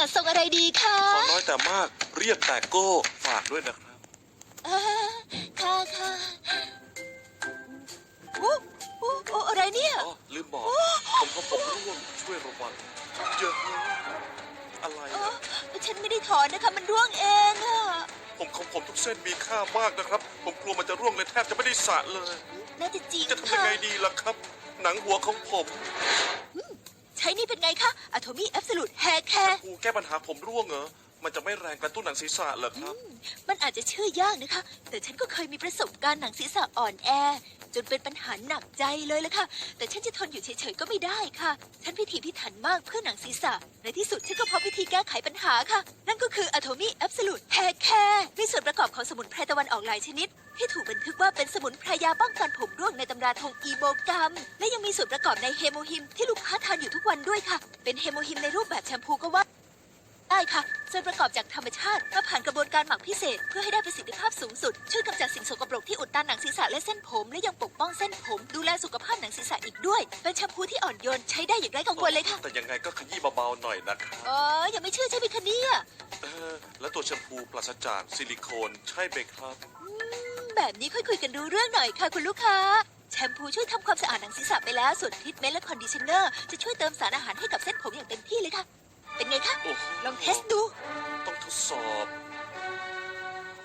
ตัดทรงอะไรดีคะขอน้อยแต่มากเรียบแต่โก้ฝากด้วยนะครับ อ่าค่ะค่ะโอ้โอ้โอ้อะไรเนี่ย อ๋อ ลืมบอก ผมของผมร่วงช่วยระวังเยอะเลยอะไรเอนะอฉันไม่ได้ถอนนะคะ มันร่วงเองอะผมของผมทุกเส้นมีค่ามากนะครับ ผมกลัวมันจะร่วงเลยแทบจะไม่ได้สระเลย น่าจะจริงจะทำยัค่ะงไงดีล่ะครับ หนังหัวของผม ใช้นี่เป็นไงคะอะโทมี่แอบสูตแฮร์แคร์กูแก้ปัญหาผมร่วงเหรอ มันจะไม่แรงกระตุ้นหนังศีรษะเหรอครับมันอาจจะเชื่อยากนะคะ แต่ฉันก็เคยมีประสบการณ์หนังศีรษะอ่อนแอ จนเป็นปัญหาหนักใจเลยละค่ะ แต่ฉันจะทนอยู่เฉยๆก็ไม่ได้ค่ะ ฉันพิถีพิถันมากเพื่อหนังศีรษะ ในที่สุดฉันก็พบวิธีแก้ไขปัญหาค่ะ นั่นก็คือ Atomy Absolute Hair Care มีส่วนประกอบของสมุนไพรตะวันออกหลายชนิด ที่ถูกบันทึกว่าเป็นสมุนไพรยาป้องกันผมร่วงในตำราทงอีโบกัมและยังมีส่วนประกอบในเฮโมฮิมที่ลูกค้าทานอยู่ทุกวันด้วยค่ะ เป็นเฮโมฮิมในรูปแบบแชมพูก็ว่า ค่ะส่วนประกอบจากธรรมชาติมาผ่านกระบวนการหมักพิเศษ เพื่อให้ได้ประสิทธิภาพสูงสุด ช่วยกำจัดสิ่งสกปรกที่อุดตันหนังศีรษะและเส้นผม และยังปกป้องเส้นผม ดูแลสุขภาพหนังศีรษะอีกด้วย เป็นแชมพูที่อ่อนโยนใช้ได้อย่างไร้กังวลเลยค่ะแต่ยังไงก็ขยี้เบาๆหน่อยนะครับอ๋อยังไม่เชื่อใช่ไหมคะเนี่ยเออแล้วตัวแชมพูปราศจากซิลิโคนใช่ไหมครับ แบบนี้ค่อยคุยกันรู้เรื่องหน่อยค่ะคุณลูกค้าแชมพูช่วยทำความสะอาดหนังศีรษะไปแล้วส่วนทรีทเมนต์และคอนดิชเนอร์จะช่วยเติมสารอาหารให้กับเส้นผมอย่างเต็มที่เลยค่ะ เป็นไงคะ โอ้โหลองเทสดู ต้องทดสอบ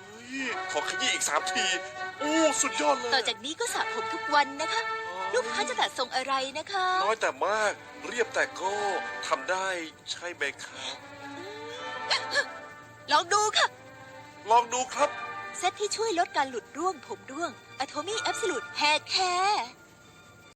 เฮ้ยขอขยี้อีกสามทีโอ้สุดยอดเลยต่อจากนี้ก็สระผมทุกวันนะคะ ลูกค้าจะตัดทรงอะไรนะคะ น้อยแต่มากเรียบแต่ก็ทำได้ใช่ไหมครับลองดูค่ะ ลองดูครับ เซตที่ช่วยลดการหลุดร่วงผมร่วง Atomy Absolute Hair Care